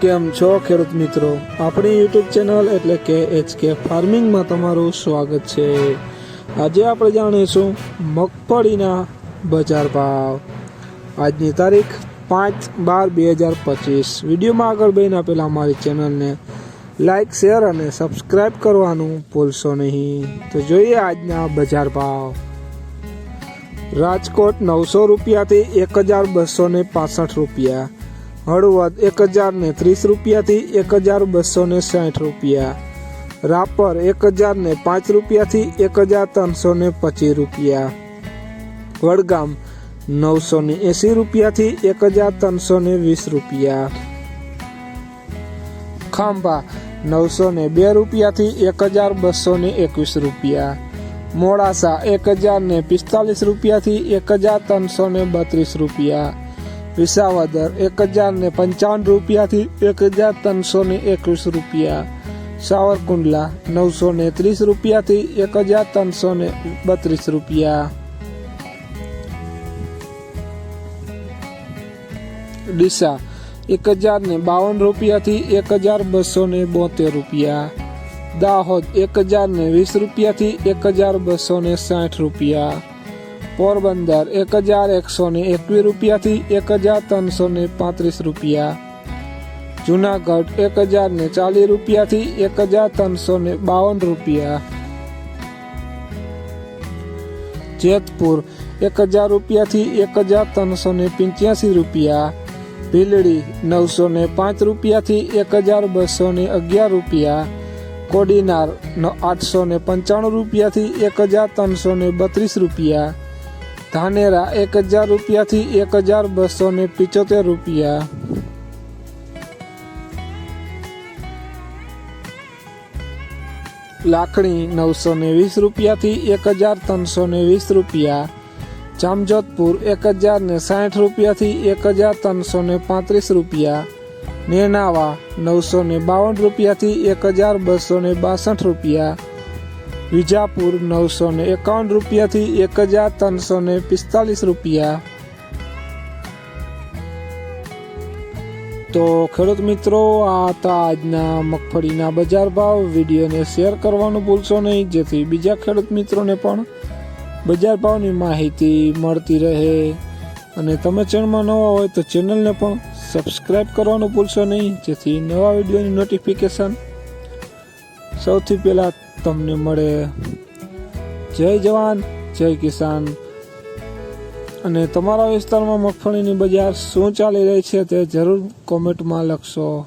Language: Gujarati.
કેમ છો ખેડૂત મિત્રો? આપણી યુટ્યુબ ચેનલ એટલે કે એચ કે ફાર્મિંગમાં તમારું સ્વાગત છે. આજે આપણે જાણીશું મગફળીના બજાર ભાવ. આજની તારીખ પાંચ બાર બે હજાર પચીસ. વિડીયોમાં આગળ બહીને આપેલા અમારી ચેનલને લાઈક, શેર અને સબસ્ક્રાઈબ કરવાનું ભૂલશો નહીં. તો જોઈએ આજના બજાર ભાવ. રાજકોટ નવસો રૂપિયાથી એક હજાર બસો ને પાસઠ રૂપિયા. હળવદ એક હજાર ને ત્રીસ રૂપિયાથી એક હજાર બસો ને સાઠ રૂપિયા. રાપર, એક હજાર ને પાંચ રૂપિયાથી એક હજાર ત્રણસો ને પચીસ રૂપિયા. વડગામ, નવસો ને એંસી રૂપિયાથી એક હજાર ત્રણસો ને વીસ રૂપિયા. ખાંભા, નવસો ને બે રૂપિયાથી એક હજાર બસો ને એકવીસ રૂપિયા. મોડાસા, એક હજાર ને પિસ્તાલીસ રૂપિયાથી એક હજાર ત્રણસો ને બત્રીસ રૂપિયા. વિસાવદર એક હજાર ને પંચાવન રૂપિયાથી એક હજાર ત્રણસો ને એકવીસ રૂપિયા. સાવરકુંડલા નવસો ને ત્રીસ રૂપિયાથી એક હજાર ત્રણસો ને બત્રીસ રૂપિયા. ડીસા એક હજાર ને બાવન રૂપિયાથી એક હજાર બસો ને બોતેર રૂપિયા. દાહોદ એક હજાર ને વીસ રૂપિયાથી એક હજાર બસો ને સાઠ રૂપિયા. પોરબંદર એક હજાર એકસો ને એકવીસ રૂપિયાથી એક હજાર ત્રણસો ને પાંત્રીસ રૂપિયા. જુનાગઢ એક હજાર ને ચાલીસ રૂપિયાથી એક હજાર ત્રણસો ને બાવન રૂપિયા. જેતપુર એક હજાર રૂપિયાથી એક હજાર ત્રણસો ને પંચ્યાસી રૂપિયા. ભીલડી નવસો ને પાંચ રૂપિયાથી એક હજાર બસો ને અગિયાર રૂપિયા. કોડીનાર આઠસો ને પંચાણું રૂપિયાથી એક હજાર ત્રણસો ને બત્રીસ રૂપિયા. ધાનેરા એક હજાર રૂપિયાથી એક હજાર બસો ને પિચોતેર રૂપિયા. લાખણી નવસો ને વીસ રૂપિયાથી એક હજાર ત્રણસો ને વીસ રૂપિયા. જામજોધપુર એક હજાર ને સાઠ રૂપિયાથી એક હજાર ત્રણસો ને પાંત્રીસ રૂપિયા. નેનાવા નવસો ને બાવન રૂપિયાથી એક હજાર બસો ને બાસઠ રૂપિયા. વિજાપુર નવસો ને એકાવન રૂપિયાથી એક હજાર ત્રણસો ને પિસ્તાલીસ રૂપિયા. તો ખેડૂત મિત્રો, આ હતા આજના મગફળીના બજાર ભાવ. વિડીયોને શેર કરવાનું ભૂલશો નહીં. જેથી બીજા ખેડૂત મિત્રોને પણ બજાર ભાવની માહિતી મળતી રહે. અને તમે ચેનલમાં નવા હોય તો ચેનલને પણ સબસ્ક્રાઈબ કરવાનું ભૂલશો નહીં. જેથી નવા વિડીયોની નોટિફિકેશન સૌથી પહેલાં તમને મળે જય જવાન, જય કિસાન. અને તમારા વિસ્તારમાં મગફળીની બજાર શું ચાલી રહી છે તે જરૂર કોમેન્ટમાં લખશો.